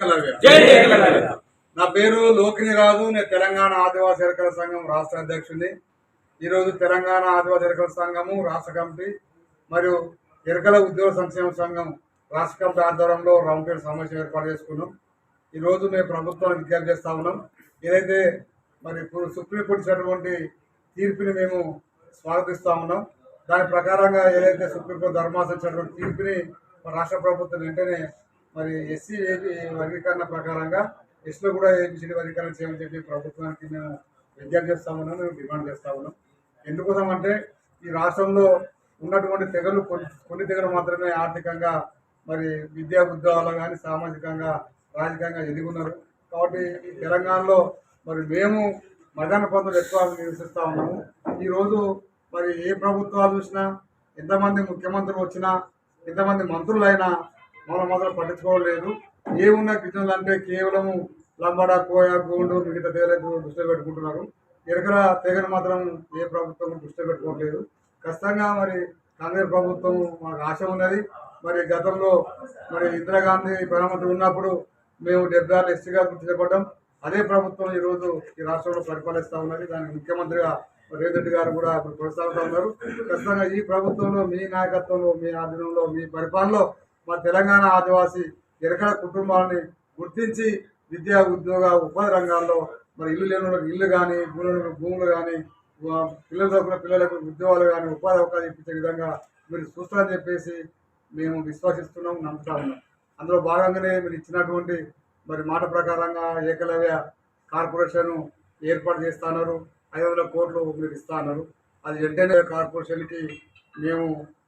నా పేరు లోకిని రాజు నేను తెలంగాణ ఆదివాసీ ఎరకల సంఘం రాష్ట్ర అధ్యక్షుడిని. ఈరోజు తెలంగాణ ఆదివాసీ ఎరకల సంఘము రాష్ట్ర కమిటీ మరియు ఎరకల ఉద్యోగ సంక్షేమ సంఘం రాష్ట్ర కమిటీ ఆధ్వర్యంలో రౌండ్ టేబుల్ సమావేశం ఏర్పాటు చేసుకున్నాం. ఈరోజు మేము ప్రభుత్వానికి విజ్ఞప్తి చేస్తా ఉన్నాం. ఏదైతే మరి ఇప్పుడు సుప్రీంకోర్టు ఇచ్చినటువంటి తీర్పుని మేము స్వాగతిస్తా ఉన్నాం. దాని ప్రకారంగా ఏదైతే సుప్రీంకోర్టు ధర్మాసనం ఇచ్చినటువంటి తీర్పుని రాష్ట్ర ప్రభుత్వం వెంటనే మరి ఎస్సీ వర్గీకరణ ప్రకారంగా ఎస్లో కూడా ఏబిసిడి వర్గీకరణ చేయమని చెప్పి ప్రభుత్వానికి మేము విజ్ఞప్తి చేస్తా ఉన్నాం మేము డిమాండ్ చేస్తా ఉన్నాం. ఎందుకోసం అంటే ఈ రాష్ట్రంలో ఉన్నటువంటి తెగలు కొన్ని కొన్ని తెగలు మాత్రమే ఆర్థికంగా మరి విద్యా ఉద్యోగాలు కానీ సామాజికంగా రాజకీయంగా ఎదుగున్నారు. కాబట్టి ఈ తెలంగాణలో మరి మేము మధ్యాహ్న పంతులు ఎక్కువ నివసిస్తూ ఉన్నాము. ఈరోజు మరి ఏ ప్రభుత్వాలు చూసినా ఎంతమంది ముఖ్యమంత్రులు వచ్చినా ఎంతమంది మంత్రులు మనం మాత్రం పట్టించుకోవడం లేదు. ఏమున్న గిరిజనులు అంటే కేవలము లంబడ కోయ గోండు మిగతా తెగలకు దృష్టిలో పెట్టుకుంటున్నారు. ఎరకల తెగను మాత్రం ఏ ప్రభుత్వం దృష్టిలో పెట్టుకోవట్లేదు. ఖచ్చితంగా మరి కాంగ్రెస్ ప్రభుత్వం మాకు ఆశ ఉన్నది. మరి గతంలో మరి ఇందిరాగాంధీ ప్రధానమంత్రి ఉన్నప్పుడు మేము డెబ్బై ఆరు ఎస్సీగా గుర్తించబడ్డాం. అదే ప్రభుత్వం ఈరోజు ఈ రాష్ట్రంలో పరిపాలిస్తూ ఉన్నది. దానికి ముఖ్యమంత్రిగా రేవంత్ రెడ్డి గారు కూడా ఇప్పుడు కొనసాగుతూ ఉన్నారు. ఖచ్చితంగా ఈ ప్రభుత్వంలో మీ నాయకత్వంలో మీ ఆధీనంలో మీ పరిపాలనలో మా తెలంగాణ ఆదివాసీ ఎరకల కుటుంబాలని గుర్తించి విద్యా ఉద్యోగ ఉపాధి రంగాల్లో మరి ఇల్లు లేని ఇల్లు కానీ భూములు భూములు కానీ పిల్లల తరపున పిల్లలకు ఉద్యోగాలు కానీ ఉపాధి అవకాశం ఇప్పించే విధంగా మీరు చూస్తారని చెప్పేసి మేము విశ్వసిస్తున్నాం నమ్ముతా ఉన్నాం. అందులో భాగంగానే మీరు ఇచ్చినటువంటి మరి మాట ప్రకారంగా ఏకలవ్య కార్పొరేషన్ ఏర్పాటు చేస్తున్నారు ఐదు వందల కోట్లు మీరు ఇస్తున్నారు అది వెంటనే కార్పొరేషన్కి మేము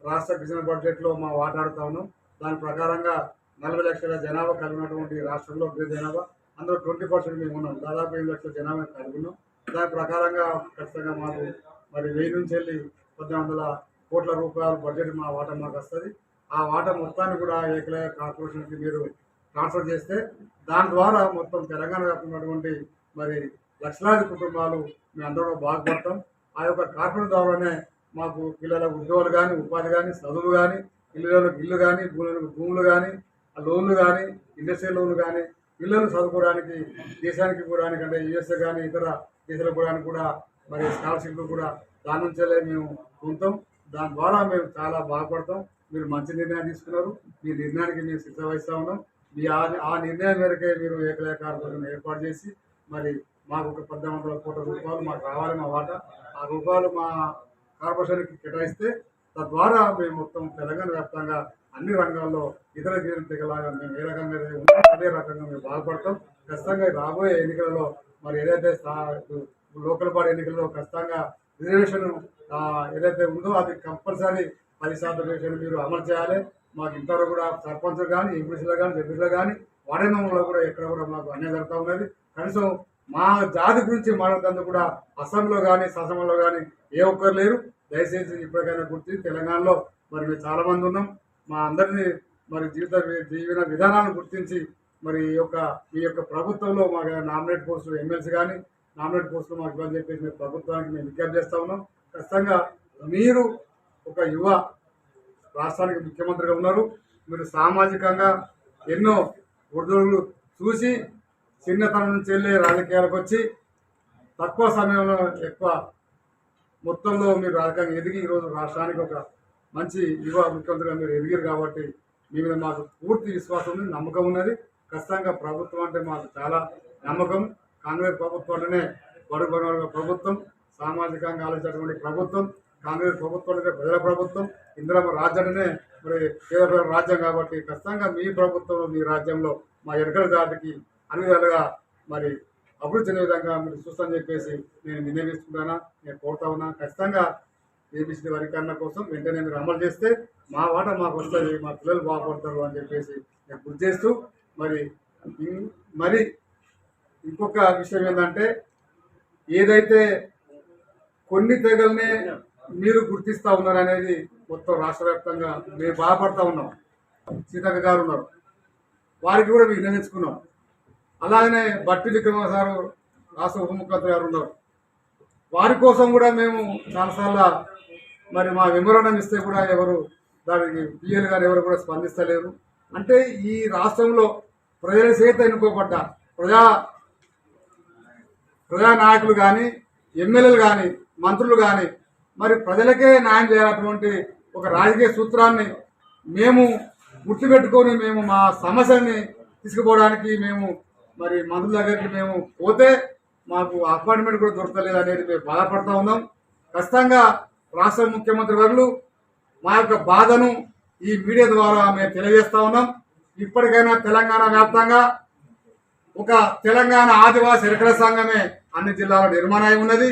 రాష్ట్ర కిషన్ బడ్జెట్లో మా వాటాడుతా ఉన్నాం. దాని ప్రకారంగా నలభై లక్షల జనాభా కలిగినటువంటి రాష్ట్రంలో గ్రీ జనాభా. అందులో ట్వంటీ పర్సెంట్ మేము ఉన్నాం. దాదాపు ఐదు లక్షల జనాభా కలిగి ఉన్నాం. దాని ప్రకారంగా ఖచ్చితంగా మాకు మరి వెయ్యి నుంచి వెళ్ళి పద్దెనిమిది వందల కోట్ల రూపాయల బడ్జెట్ మా వాటా మాకు వస్తుంది. ఆ వాటా మొత్తాన్ని కూడా ఏకలయ కార్పొరేషన్కి మీరు ట్రాన్స్ఫర్ చేస్తే దాని ద్వారా మొత్తం తెలంగాణ వ్యాప్తంగా ఉన్నటువంటి మరి లక్షలాది కుటుంబాలు మేము అందరూ బాగుపడతాం. ఆ యొక్క కార్పొరేట్ ద్వారానే మాకు పిల్లల ఉద్యోగాలు కానీ ఉపాధి కానీ చదువులు కానీ ఇళ్ళలోకి ఇల్లు కానీ భూములకు భూములు కానీ ఆ లోన్లు కానీ ఇండస్ట్రియల్ లోన్లు కానీ పిల్లలు చదువుకోవడానికి దేశానికి పోవడానికి అంటే యుఎస్ఏ కానీ ఇతర దేశాలకు పోవడానికి కూడా మరి స్కాలర్షిప్లు కూడా దాని నుంచే మేము పొందుతాం. దాని ద్వారా మేము చాలా బాగుపడతాం మీరు మంచి నిర్ణయం తీసుకున్నారు. మీ నిర్ణయానికి మేము సిద్ధ వహిస్తూ ఉన్నాం. మీ ఆ నిర్ణయం మేరకే మీరు ఏకలేఖ ఏర్పాటు చేసి మరి మాకు ఒక పద్దెనిమిది వందల కోట్ల రూపాయలు మాకు రావాలి మా వాటా. ఆ రూపాయలు మా కార్పొరేషన్కి కేటాయిస్తే తద్వారా మేము మొత్తం తెలంగాణ వ్యాప్తంగా అన్ని రంగాల్లో ఇతర జీవన తెగలాగా మేము ఏ రకంగా అదే రకంగా మేము బాగుపడతాం. ఖచ్చితంగా రాబోయే ఎన్నికలలో మరి ఏదైతే లోకల్ బాడీ ఎన్నికల్లో ఖచ్చితంగా రిజర్వేషన్ ఏదైతే ఉందో అది కంపల్సరీ పది శాతం రిజర్వేషన్ మీరు అమలు చేయాలి. మాకు ఇంతవరకు కూడా సర్పంచ్ కానీ ఎంపీసీలు కానీ జడ్పీలో కానీ వాడనంలో కూడా ఎక్కడ కూడా మాకు అన్యాయం జరుగుతూ ఉన్నది. కనీసం మా జాతి గురించి మాట్లాడుతందుకు కూడా అసెంబ్లీలో కానీ అసంలో కానీ ఏ ఒక్కరు లేరు. దయచేసి ఇప్పటికైనా గుర్తించి తెలంగాణలో మరి మేము చాలా మంది ఉన్నాం. మా అందరినీ మరి జీవిత జీవన విధానాలను గుర్తించి మరి ఈ యొక్క ఈ యొక్క ప్రభుత్వంలో మాకు నామినేట్ పోస్టులు ఎమ్మెల్సీ కానీ నామినేట్ పోస్టులు మాకు ఇవ్వాలని చెప్పేసి మేము ప్రభుత్వానికి మేము విజ్ఞప్తి చేస్తా ఉన్నాం. ఖచ్చితంగా మీరు ఒక యువ రాష్ట్రానికి ముఖ్యమంత్రిగా ఉన్నారు. మీరు సామాజికంగా ఎన్నో ఒడిదుడుకులు చూసి చిన్నతనం నుంచి వెళ్ళే రాజకీయాలకు వచ్చి తక్కువ సమయంలో ఎక్కువ మొత్తంలో మీరు రాజకీయంగా ఎదిగి ఈరోజు రాష్ట్రానికి ఒక మంచి యువ ముఖ్యమంత్రిగా మీరు ఎదిగారు కాబట్టి మీ మీద మాకు పూర్తి విశ్వాసం ఉంది నమ్మకం ఉన్నది. ఖచ్చితంగా ప్రభుత్వం అంటే మాకు చాలా నమ్మకం. కాంగ్రెస్ ప్రభుత్వం అంటేనే బడుగు బడుగు ప్రభుత్వం సామాజికంగా ఆలోచించినటువంటి ప్రభుత్వం కాంగ్రెస్ ప్రభుత్వం అంటే ప్రజల ప్రభుత్వం ఇందిరా రాజ్యాన్నే మరి పేద ప్రజల రాజ్యం కాబట్టి ఖచ్చితంగా మీ ప్రభుత్వంలో మీ రాజ్యంలో మా ఎరకల జాతికి అన్ని విధాలుగా మరి అభివృద్ధి చెందే విధంగా మీరు చూస్తానని చెప్పేసి నేను వినియోగిస్తున్నానా నేను కోరుతా ఉన్నా. ఖచ్చితంగా ఏబిసిడి వర్గీకరణ కోసం వెంటనే మీరు అమలు చేస్తే మా వాట మాకు వస్తుంది మా పిల్లలు బాగుపడతారు అని చెప్పేసి నేను గుర్తు చేస్తూ మరి మరి ఇంకొక విషయం ఏంటంటే ఏదైతే కొన్ని తెగల్నే మీరు గుర్తిస్తూ ఉన్నారనేది మొత్తం రాష్ట్ర వ్యాప్తంగా మేము బాధపడతా ఉన్నాం. సీతక్క గారు ఉన్నారు. వారికి కూడా మేము నిర్ణయించుకున్నాం అలాగనే బట్టి విక్రమ సారు రాష్ట్ర ఉప ముఖ్యమంత్రి గారు ఉన్నారు. వారి కోసం కూడా మేము చాలాసార్లు మరి మా విమరణం ఇస్తే కూడా ఎవరు దానికి పిఎల్ గారు ఎవరు కూడా స్పందిస్తలేరు. అంటే ఈ రాష్ట్రంలో ప్రజల చేత ఎన్నుకోబడ్డ ప్రజా ప్రజా నాయకులు కానీ ఎమ్మెల్యేలు కానీ మంత్రులు కానీ మరి ప్రజలకే న్యాయం చేయాలన్నటువంటి ఒక రాజకీయ సూత్రాన్ని మేము గుర్తుపెట్టుకొని మేము మా సమస్యల్ని తీసుకుపోవడానికి మేము మరి మందుల దగ్గరికి మేము పోతే మాకు అపాయింట్మెంట్ కూడా దొరకలేదు అనేది మేము బాధపడుతూ ఉన్నాం. ఖచ్చితంగా రాష్ట్ర ముఖ్యమంత్రి వర్లు మా యొక్క బాధను ఈ మీడియా ద్వారా మేము తెలియజేస్తూ ఉన్నాం. ఇప్పటికైనా తెలంగాణ వ్యాప్తంగా ఒక తెలంగాణ ఆదివాసీ ఎరకల సంఘమే అన్ని జిల్లాలో నిర్మాణం అయి ఉన్నది.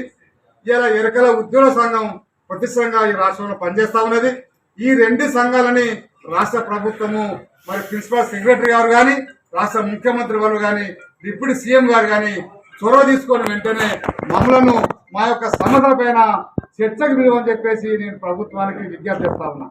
ఇలా ఎరకల ఉద్యోగ సంఘం ప్రతిష్టంగా ఈ రాష్ట్రంలో పనిచేస్తూ ఉన్నది. ఈ రెండు సంఘాలని రాష్ట్ర ప్రభుత్వము మరి ప్రిన్సిపల్ సెక్రటరీ గారు కానీ రాష్ట్ర ముఖ్యమంత్రి వారు కానీ డిప్యూటీ సీఎం గారు కానీ చొరవ తీసుకొని వెంటనే మమ్మలను మా యొక్క సమస్యల పైన చర్చకు విలువని చెప్పేసి నేను ప్రభుత్వానికి విజ్ఞప్తి చేస్తా ఉన్నా.